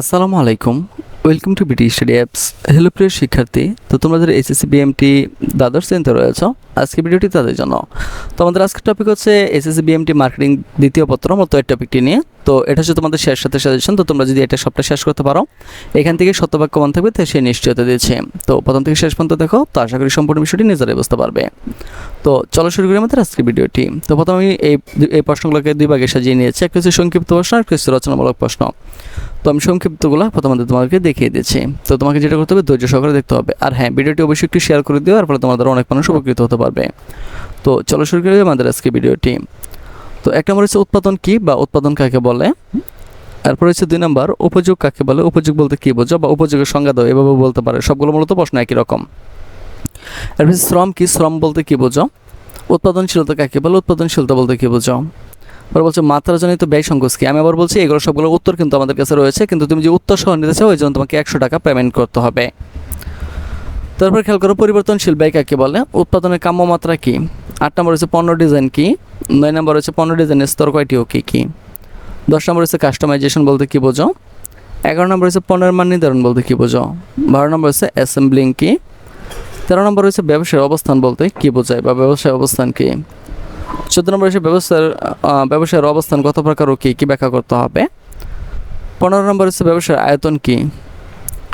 আসসালামু আলাইকুম। Welcome to BT study apps hello প্রিয় শিক্ষার্থী, তো তোমাদের এসএসসি বিএমটি দ্বাদশ শ্রেণীতে রয়েছ আজকে ভিডিওটি তাদের জন্য। তো আমাদের আজকের টপিক হচ্ছে এসএসসি বিএমটি মার্কেটিং দ্বিতীয় পত্র মতো এই টপিকটি নিয়ে। তো এটা হচ্ছে তোমাদের শেষ সাথে সাজেশন তো তোমরা যদি এটা সবটা শেষ করতে পারো, এখান থেকে সত্যবাক্য মান থাকবে, তো সে নিশ্চয়তা দিয়েছে। তো প্রথম থেকে শেষ পর্যন্ত দেখো, তো আশা করি সম্পূর্ণ বিষয়টি নিজেরাই বুঝতে পারবে। তো চলো শুরু করি আমাদের আজকের ভিডিওটি। তো প্রথমে আমি এই এই প্রশ্নগুলোকে দুই ভাগে সাজিয়ে নিয়েছি একটা হচ্ছে সংক্ষিপ্ত প্রশ্ন, আর হচ্ছে রচনামূলক প্রশ্ন। তো আমি সংক্ষিপ্তগুলো প্রথমত তোমাদেরকে দেখিয়ে দিচ্ছি। তো তোমাকে যেটা করতে হবে, ধৈর্য সহকারে দেখতে হবে। আর হ্যাঁ ভিডিওটি অবশ্যই একটু শেয়ার করে দিও, আর ফলে তোমাদের অনেক মানুষ উপকৃত হতে পারবে। তো চলো শুরু করি আমাদের আজকে ভিডিওটি। তো এক নম্বর হচ্ছে উৎপাদন কি বা উৎপাদন কাকে বলে? তারপর হচ্ছে দুই নম্বর উপযোগ কাকে বলে? উপযোগ বলতে কি বোঝো বা উপযোগের সংজ্ঞা দাও, এভাবে বলতে পারে। সবগুলো মূলত প্রশ্ন একই রকম। এরপর শ্রম কি? শ্রম বলতে কি বোঝো? উৎপাদনশীলতা কাকে বলে? উৎপাদনশীলতা বলতে কি বোঝো? পরে বলছে মাত্রাজনিত ব্যয় সংকোচ কি? আমি আবার বলছি এগুলো সবগুলো উত্তর কিন্তু আমাদের কাছে রয়েছে, কিন্তু তুমি যে উত্তর সহ নিতে চাও, ওই জন্য তোমাকে একশো টাকা পেমেন্ট করতে হবে। তারপর খেয়াল করো পরিবর্তনশীল ব্যয় কাকে বলে? উৎপাদনের কাম্য মাত্রা কি? আট নম্বর হচ্ছে পণ্য ডিজাইন কি? নয় নম্বর হচ্ছে পণ্য ডিজাইনের স্তর কয়টি ও কী কী? দশ নম্বর হচ্ছে কাস্টমাইজেশন বলতে কী বোঝো? এগারো নম্বর হচ্ছে পণ্যের মান নির্ধারণ বলতে কী বোঝো? বারো নম্বর হচ্ছে অ্যাসেম্বলিং কী? তেরো নম্বর হচ্ছে ব্যবসায়ের অবস্থান বলতে কী বোঝায় বা ব্যবসায় অবস্থান কী? চোদ্দ নম্বর হচ্ছে ব্যবসার ব্যবসায়ের অবস্থান কত প্রকার ও কী কী ব্যাখ্যা করতে হবে? পনেরো নম্বর হচ্ছে ব্যবসার আয়তন কী?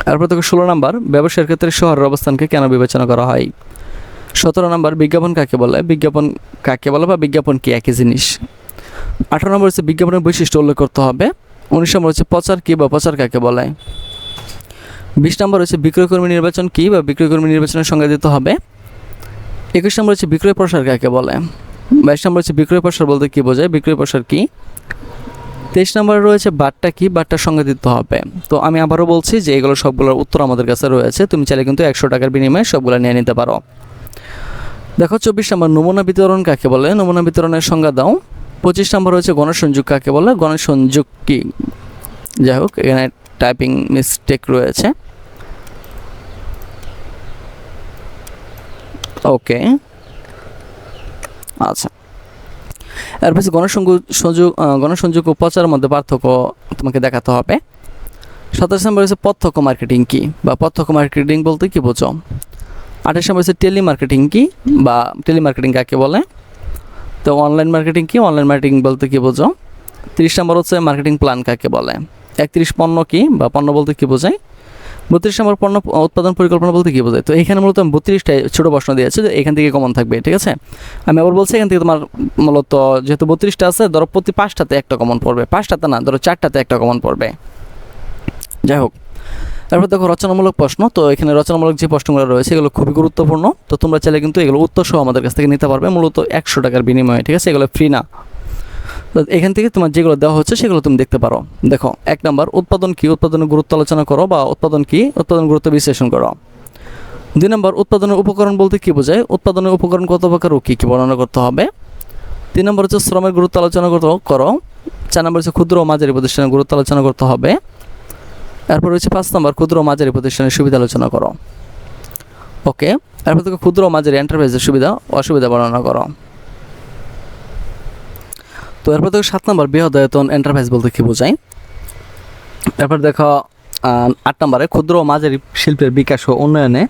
তারপর থেকে ষোলো নম্বর ব্যবসার ক্ষেত্রে শহরের অবস্থানকে কেন বিবেচনা করা হয়? সতেরো নম্বর, বিজ্ঞাপন কাকে বলে? বিজ্ঞাপন কাকে বলে বা বিজ্ঞাপন কি একই জিনিস? আঠারো নম্বর হচ্ছে বিজ্ঞাপনের বৈশিষ্ট্য উল্লেখ করতে হবে। উনিশ নম্বর হচ্ছে প্রচার কী বা প্রচার কাকে বলে? বিশ নম্বর হচ্ছে বিক্রয়কর্মী নির্বাচন কী বা বিক্রয়কর্মী নির্বাচনের সংজ্ঞা দিতে হবে। একুশ নম্বর হচ্ছে বিক্রয় প্রসার কাকে বলে? বাইশ নম্বর হচ্ছে বিক্রয় প্রসার বলতে কী বোঝায়? বিক্রয় প্রসার কি? তেইশ নম্বরে রয়েছে বাট্টা কি? বাট্টার সঙ্গে দিতে হবে। তো আমি আবারও বলছি যে এগুলো সবগুলোর উত্তর আমাদের কাছে রয়েছে। তুমি চাইলে কিন্তু একশো টাকার বিনিময়ে সবগুলো নিয়ে নিতে পারো। দেখো, চব্বিশ নম্বর, নমুনা বিতরণ কাকে বলে? নমুনা বিতরণের সংজ্ঞা দাও। পঁচিশ নম্বর হচ্ছে গণসংযোগ কাকে বলে? গণসংযোগ কি? যাই হোক, এখানে টাইপিং মিস্টেক রয়েছে। ওকে আচ্ছা। এরপর গণসংযোগ, সংযোগ গণসংযোগ ও প্রচারের মধ্যে পার্থক্য তোমাকে দেখাতে হবে। সাতাশ নম্বর হচ্ছে প্রত্যক্ষ মার্কেটিং কি? বা প্রত্যক্ষ মার্কেটিং বলতে কি বোঝো? আঠাশ নম্বর হচ্ছে টেলি মার্কেটিং কি? বা টেলি মার্কেটিং কাকে বলে? তো অনলাইন মার্কেটিং কি? অনলাইন মার্কেটিং বলতে কি বোঝো? তিরিশ নম্বর হচ্ছে মার্কেটিং প্ল্যান কাকে বলে? একত্রিশ পণ্য কি? বা পণ্য বলতে কি বোঝায়? বত্রিশ নম্বর পণ্য উৎপাদন পরিকল্পনা বলতে কি বোঝায়? তো এখানে মূলত আমি ছোটো প্রশ্ন দিয়েছে যে এখান থেকে কমন থাকবে, ঠিক আছে? আমি আবার বলছি এখান থেকে তোমার মূলত যেহেতু বত্রিশটা আছে, ধরো প্রতি পাঁচটাতে একটা কমন পড়বে। পাঁচটাতে না, ধরো চারটাতে একটা কমন পড়বে। যাই হোক, তারপর দেখো রচনামূলক প্রশ্ন। তো এখানে রচনামূলক যে প্রশ্নগুলো রয়েছে, এগুলো খুবই গুরুত্বপূর্ণ। তো তোমরা চাইলে কিন্তু এগুলো উত্তর সহ আমাদের কাছ থেকে নিতে পারবে, মূলত একশো টাকার বিনিময়ে, ঠিক আছে? এগুলো ফ্রি না। এখান থেকে তোমার যেগুলো দেওয়া হচ্ছে সেগুলো তুমি দেখতে পারো। দেখো, এক নম্বর, উৎপাদন কি? উৎপাদনের গুরুত্ব আলোচনা করো বা উৎপাদন কি? উৎপাদন গুরুত্ব বিশ্লেষণ করো। দুই নম্বর, উৎপাদনের উপকরণ বলতে কি বোঝায়? উৎপাদনের উপকরণ কত প্রকার ও কী কী বর্ণনা করতে হবে? তিন নম্বর হচ্ছে শ্রমের গুরুত্ব আলোচনা করতে করো। চার নম্বর হচ্ছে ক্ষুদ্র ও মাঝারি প্রতিষ্ঠানের গুরুত্ব আলোচনা করতে হবে। এরপর হচ্ছে পাঁচ নম্বর, ক্ষুদ্র ও মাঝারি প্রতিষ্ঠানের সুবিধা আলোচনা করো। ওকে, এরপর থেকে ক্ষুদ্র ও মাঝারি এন্টারপ্রাইজের সুবিধা, অসুবিধা বর্ণনা করো। তো এরপর দেখো সাত নম্বর বৃহদায়তন এন্টারপ্রাইজ বলতে কি বোঝায়? এরপর দেখো আট নম্বরে ক্ষুদ্র ও মাঝারি শিল্পের বিকাশ ও উন্নয়নে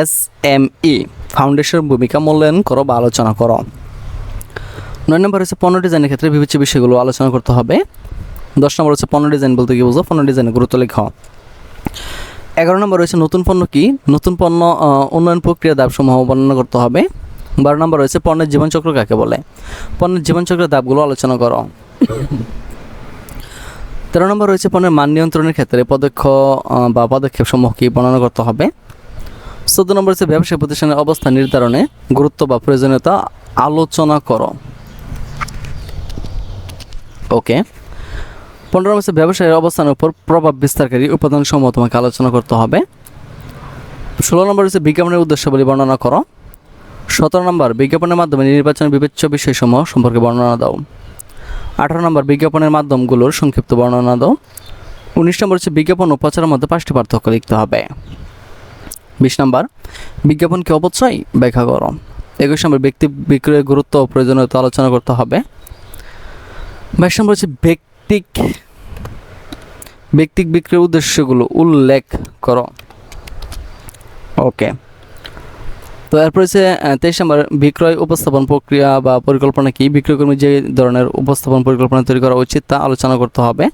এস এম ই ফাউন্ডেশনের ভূমিকা মূল্যায়ন করো বা আলোচনা করো। নয় নম্বর হচ্ছে পণ্য ডিজাইনের ক্ষেত্রে বিবেচ্য বিষয়গুলো আলোচনা করতে হবে। দশ নম্বর হচ্ছে পণ্য ডিজাইন বলতে কি বোঝো? পণ্য ডিজাইনের গুরুত্ব লেখ। এগারো নম্বর রয়েছে নতুন পণ্য কি? নতুন পণ্য উন্নয়ন প্রক্রিয়া দাবসমূহ বর্ণনা করতে হবে। বারো নম্বর রয়েছে পণ্যের জীবনচক্র কাকে বলে? পণ্যের জীবনচক্রের দাবগুলো আলোচনা করো। তেরো নম্বর রয়েছে পণ্যের মান নিয়ন্ত্রণের ক্ষেত্রে পদক্ষেপ আহ, বা পদক্ষেপ সমূহ কি বর্ণনা করতে হবে? চোদ্দ নম্বর হচ্ছে ব্যবসায়ী প্রতিষ্ঠানের অবস্থান নির্ধারণে গুরুত্ব বা প্রয়োজনীয়তা আলোচনা করো। ওকে। পনেরো নম্বর হচ্ছে ব্যবসায়ের অবস্থানের উপর প্রভাব বিস্তারকারী উপাদান সমূহ তোমাকে আলোচনা করতে হবে। ষোলো নম্বর হচ্ছে বিজ্ঞাপনের উদ্দেশ্যবলী বর্ণনা করো। সতেরো নম্বর, বিজ্ঞাপনের মাধ্যমে নির্বাচনের বিবেচ্য বিষয়সমূহ সম্পর্কে বর্ণনা দাও। আঠারো নম্বর, বিজ্ঞাপনের মাধ্যমগুলোর সংক্ষিপ্ত বর্ণনা দাও। উনিশ নম্বর হচ্ছে বিজ্ঞাপন ও প্রচারের মধ্যে পাঁচটি পার্থক্য লিখতে হবে। বিশ নম্বর বিজ্ঞাপনকে অপচয়? ব্যাখ্যা করো। একুশ নম্বর, ব্যক্তি বিক্রয়ের গুরুত্ব ও প্রয়োজনীয়তা আলোচনা করতে হবে। বাইশ নম্বর হচ্ছে ব্যক্তিক ব্যক্তিক বিক্রয়ের উদ্দেশ্যগুলো উল্লেখ করো। ওকে। তো এরপর হচ্ছে তেইশ নম্বর, বিক্রয় উপস্থাপন প্রক্রিয়া বা পরিকল্পনা কি? বিক্রয়কর্মী যে ধরনের উপস্থাপন পরিকল্পনা তৈরি করা উচিত তা আলোচনা করতে হবে।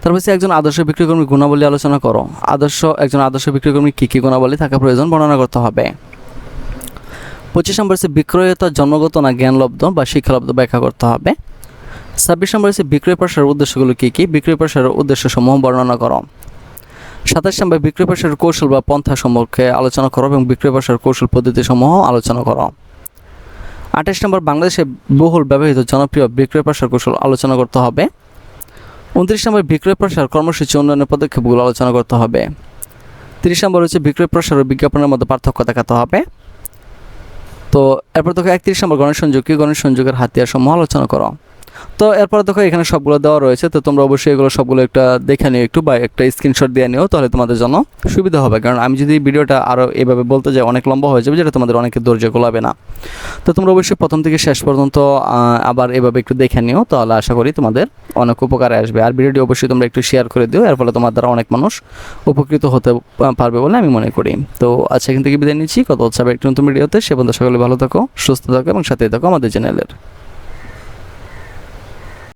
তারপর হচ্ছে একজন আদর্শ বিক্রয়কর্মী গুণাবলী আলোচনা করো। আদর্শ, একজন আদর্শ বিক্রয়কর্মী কী কী গুণাবলী থাকা প্রয়োজন বর্ণনা করতে হবে। পঁচিশ নম্বর হচ্ছে বিক্রয়তা জন্মগত না জ্ঞানলব্ধ বা শিক্ষালব্ধ ব্যাখ্যা করতে হবে। ছাব্বিশ নম্বর হচ্ছে বিক্রয় প্রসারের উদ্দেশ্যগুলো কী কী? বিক্রয় প্রসারের উদ্দেশ্য সমূহ বর্ণনা করো। সাতাশ নম্বর বিক্রয় প্রসারের কৌশল বা পন্থা সম্পর্কে আলোচনা করো এবং বিক্রয় প্রসারের কৌশল পদ্ধতি সমূহ আলোচনা করো। আঠাশ নম্বর বাংলাদেশে বহুল ব্যবহৃত জনপ্রিয় বিক্রয় প্রসার কৌশল আলোচনা করতে হবে। উনত্রিশ নম্বর বিক্রয় প্রসার কর্মসূচি উন্নয়নের পদক্ষেপগুলো আলোচনা করতে হবে। তিরিশ নম্বর হচ্ছে বিক্রয় প্রসার ও বিজ্ঞাপনের মধ্যে পার্থক্য দেখাতে হবে। তো এরপর দেখো একত্রিশ নম্বর গণেশ সংযোগ কি গণেশ সংযোগের হাতিয়ার সমূহ আলোচনা করো। তো এরপর দেখো, এখানে সবগুলো দেওয়া রয়েছে। তো তোমরা অবশ্যই এগুলো সবগুলো একটা দেখে নিও একটু বা একটা স্ক্রিনশট দিয়ে নিও, তাহলে তোমাদের জন্য সুবিধা হবে। কারণ আমি যদি ভিডিওটা আরও এভাবে বলতে যাই, অনেক লম্বা হয়ে যাবে, যেটা তোমাদের অনেকে ধৈর্য গোলাবে না। তো তোমরা অবশ্যই প্রথম থেকে শেষ পর্যন্ত আবার এভাবে একটু দেখে নিও, তাহলে আশা করি তোমাদের অনেক উপকারে আসবে। আর ভিডিওটি অবশ্যই তোমরা একটু শেয়ার করে দিও, এর ফলে তোমার দ্বারা অনেক মানুষ উপকৃত হতে পারবে বলে আমি মনে করি। তো আচ্ছা এখান থেকে বিদায় নিচ্ছি। কত হচ্ছে একটু নতুন ভিডিওতে। সে পর্যন্ত সকলে ভালো থাকো, সুস্থ থাকো এবং সাথে থাকো আমাদের চ্যানেলের।